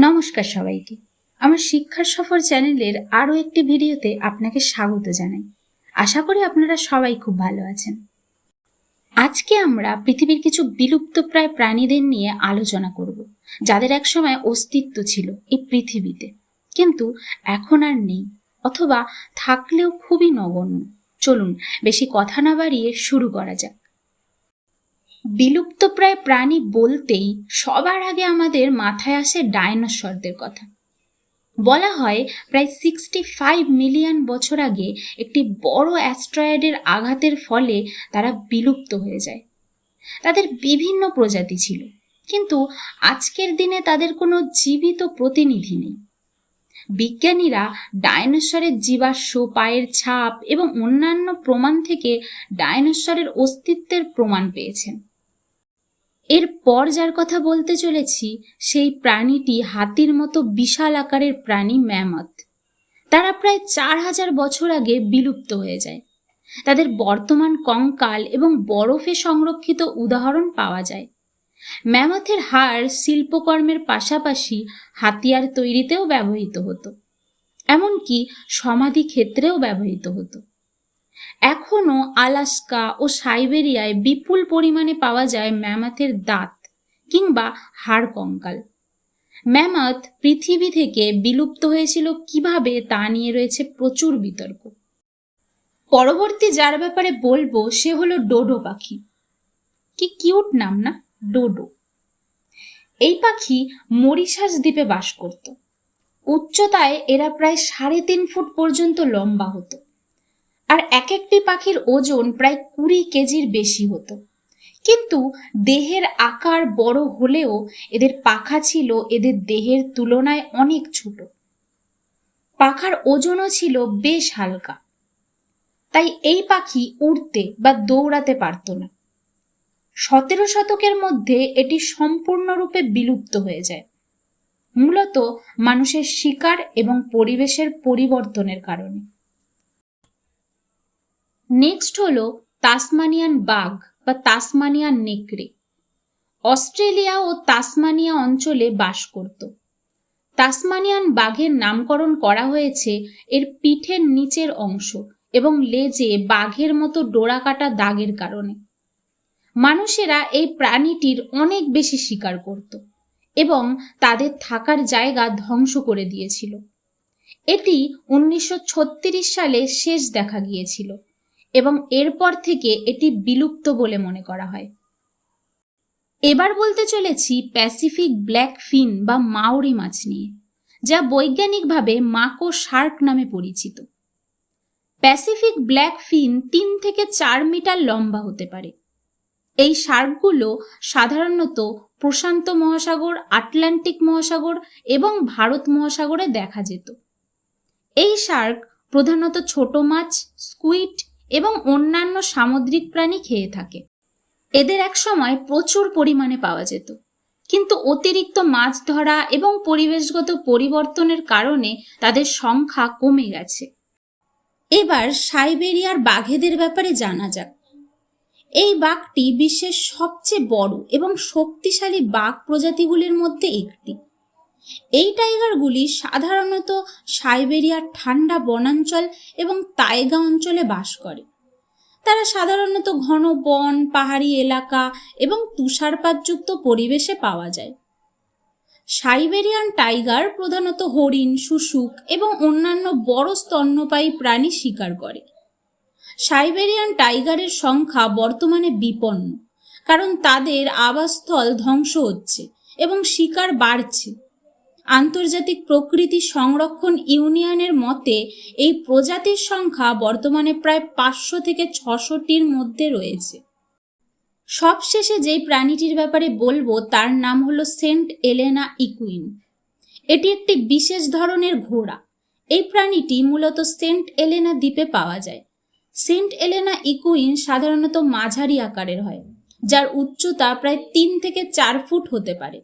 নমস্কার সবাইকে। আমার শিক্ষার সফর চ্যানেলের আরও একটি ভিডিওতে আপনাকে স্বাগত জানাই। আশা করি আপনারা সবাই খুব ভালো আছেন। আজকে আমরা পৃথিবীর কিছু বিলুপ্তপ্রায় প্রাণীদের নিয়ে আলোচনা করব, যাদের একসময় অস্তিত্ব ছিল এই পৃথিবীতে। কিন্তু এখন আর নেই, অথবা থাকলেও খুবই নগণ্য। চলুন, বেশি কথা না বাড়িয়ে শুরু করা যাক। বিলুপ্তপ্রায় প্রাণী বলতেই সবার আগে আমাদের মাথায় আসে ডাইনোসরদের কথা। বলা হয় প্রায় সিক্সটি ফাইভ মিলিয়ন বছর আগে একটি বড় অ্যাস্ট্রয়েডের আঘাতের ফলে তারা বিলুপ্ত হয়ে যায়। তাদের বিভিন্ন প্রজাতি ছিল, কিন্তু আজকের দিনে তাদের কোনো জীবিত প্রতিনিধি নেই। বিজ্ঞানীরা ডায়নোসরের জীবাশ্ম, পায়ের ছাপ এবং অন্যান্য প্রমাণ থেকে ডায়নোসরের অস্তিত্বের প্রমাণ পেয়েছেন। এরপর যার কথা বলতে চলেছি, সেই প্রাণীটি হাতির মতো বিশাল আকারের প্রাণী ম্যামথ। তারা প্রায় চার হাজার বছর আগে বিলুপ্ত হয়ে যায়। তাদের বর্তমান কঙ্কাল এবং বরফে সংরক্ষিত উদাহরণ পাওয়া যায়। ম্যামথের হাড় শিল্পকর্মের পাশাপাশি হাতিয়ার তৈরিতেও ব্যবহৃত হতো। এমনকি সমাধি ক্ষেত্রেও ব্যবহৃত হতো। এখনও আলাস্কা ও সাইবেরিয়ায় বিপুল পরিমাণে পাওয়া যায় ম্যামাথের দাঁত কিংবা হাড় কঙ্কাল। ম্যামাথ পৃথিবী থেকে বিলুপ্ত হয়েছিল কীভাবে তা নিয়ে রয়েছে প্রচুর বিতর্ক। পরবর্তী যার ব্যাপারে বলব সে হলো ডোডো পাখি। কি কিউট নাম না? ডোডো। এই পাখি মরিশাস দ্বীপে বাস করত। উচ্চতায় এরা প্রায় সাড়ে তিন ফুট পর্যন্ত লম্বা হতো। আর এক একটি পাখির ওজন প্রায় কুড়ি কেজির বেশি হতো। কিন্তু দেহের আকার বড় হলেও এদের পাখা ছিল এদের দেহের তুলনায় অনেক ছোট। পাখার ওজনও ছিল বেশ হালকা। তাই এই পাখি উড়তে বা দৌড়াতে পারত না। সতেরো শতকের মধ্যে এটি সম্পূর্ণরূপে বিলুপ্ত হয়ে যায়। মূলত মানুষের শিকার এবং পরিবেশের পরিবর্তনের কারণে। নেক্সট হলো তাসমানিয়ান বাঘ বা তাসমানিয়ান নেকড়ে। অস্ট্রেলিয়া ও তাসমানিয়া অঞ্চলে বাস করত। তাসমানিয়ান বাঘের নামকরণ করা হয়েছে এর পিঠের নিচের অংশ এবং লেজে বাঘের মতো ডোরাকাটা দাগের কারণে। মানুষেরা এই প্রাণীটির অনেক বেশি শিকার করত এবং তাদের থাকার জায়গা ধ্বংস করে দিয়েছিল। এটি উনিশশো ছত্রিশ সালে শেষ দেখা গিয়েছিল। এবং এরপর থেকে এটি বিলুপ্ত বলে মনে করা হয়। এবার বলতে চলেছি প্যাসিফিক ব্ল্যাক ফিন বা মাওরি মাছ নিয়ে, যা বৈজ্ঞানিকভাবে মাকো শার্ক নামে পরিচিত। প্যাসিফিক ব্ল্যাক ফিন তিন থেকে চার মিটার লম্বা হতে পারে। এই শার্কগুলো সাধারণত প্রশান্ত মহাসাগর, আটলান্টিক মহাসাগর এবং ভারত মহাসাগরে দেখা যেত। এই শার্ক প্রধানত ছোট মাছ, স্কুইড এবং অন্যান্য সামুদ্রিক প্রাণী খেয়ে থাকে। এদের একসময় প্রচুর পরিমাণে পাওয়া যেত। কিন্তু অতিরিক্ত মাছ ধরা এবং পরিবেশগত পরিবর্তনের কারণে তাদের সংখ্যা কমে গেছে। এবার সাইবেরিয়ার বাঘেদের ব্যাপারে জানা যাক। এই বাঘটি বিশ্বের সবচেয়ে বড় এবং শক্তিশালী বাঘ প্রজাতিগুলির মধ্যে একটি। এই টাইগারগুলি সাধারণত সাইবেরিয়ার ঠান্ডা বনাঞ্চল এবং তাইগা অঞ্চলে বাস করে। তারা সাধারণত ঘন বন, পাহাড়ি এলাকা এবং তুষারপাতযুক্ত পরিবেশে পাওয়া যায়। সাইবেরিয়ান টাইগার প্রধানত হরিণ, শুশুক এবং অন্যান্য বড় স্তন্যপায়ী প্রাণী শিকার করে। সাইবেরিয়ান টাইগারের সংখ্যা বর্তমানে বিপন্ন, কারণ তাদের আবাসস্থল ধ্বংস হচ্ছে এবং শিকার বাড়ছে। আন্তর্জাতিক প্রকৃতি সংরক্ষণ ইউনিয়নের মতে, এই প্রজাতির সংখ্যা বর্তমানে প্রায় পাঁচশো থেকে ছশোটির মধ্যে রয়েছে। সবশেষে যেই প্রাণীটির ব্যাপারে বলব, তার নাম হলো সেন্ট এলেনা ইকুইন। এটি একটি বিশেষ ধরনের ঘোড়া। এই প্রাণীটি মূলত সেন্ট এলেনা দ্বীপে পাওয়া যায়। সেন্ট এলেনা ইকুইন সাধারণত মাঝারি আকারের হয়, যার উচ্চতা প্রায় তিন থেকে চার ফুট হতে পারে।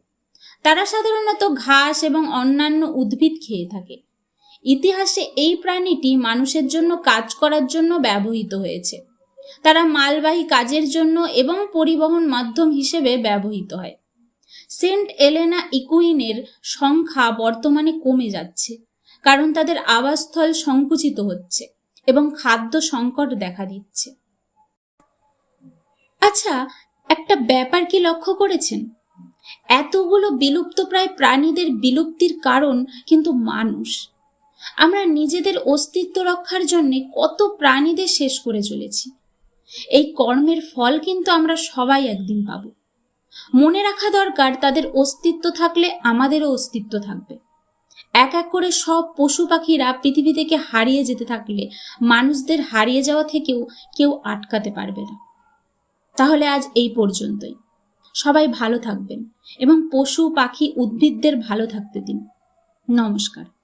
তারা সাধারণত ঘাস এবং অন্যান্য উদ্ভিদ খেয়ে থাকে। ইতিহাসে এই প্রাণীটি মানুষের জন্য কাজ করার জন্য ব্যবহৃত হয়েছে। তারা মালবাহী কাজের জন্য এবং পরিবহন মাধ্যম হিসেবে ব্যবহৃত হয়। সেন্ট এলেনা ইকুইনের সংখ্যা বর্তমানে কমে যাচ্ছে, কারণ তাদের আবাসস্থল সংকুচিত হচ্ছে এবং খাদ্য সংকট দেখা দিচ্ছে। আচ্ছা একটা ব্যাপার কি লক্ষ্য করেছেন? এতগুলো বিলুপ্তপ্রায় প্রাণীদের বিলুপ্তির কারণ কিন্তু মানুষ। আমরা নিজেদের অস্তিত্ব রক্ষার জন্য কত প্রাণীদের শেষ করে চলেছি। এই কর্মের ফল কিন্তু আমরা সবাই একদিন পাব। মনে রাখা দরকার, তাদের অস্তিত্ব থাকলে আমাদেরও অস্তিত্ব থাকবে। এক এক করে সব পশু পাখিরা পৃথিবী থেকে হারিয়ে যেতে থাকলে মানুষদের হারিয়ে যাওয়া থেকেও কেউ আটকাতে পারবে না। তাহলে আজ এই পর্যন্তই। সবাই ভালো থাকবেন এবং পশু পাখি উদ্ভিদদের ভালো থাকতে দিন। নমস্কার।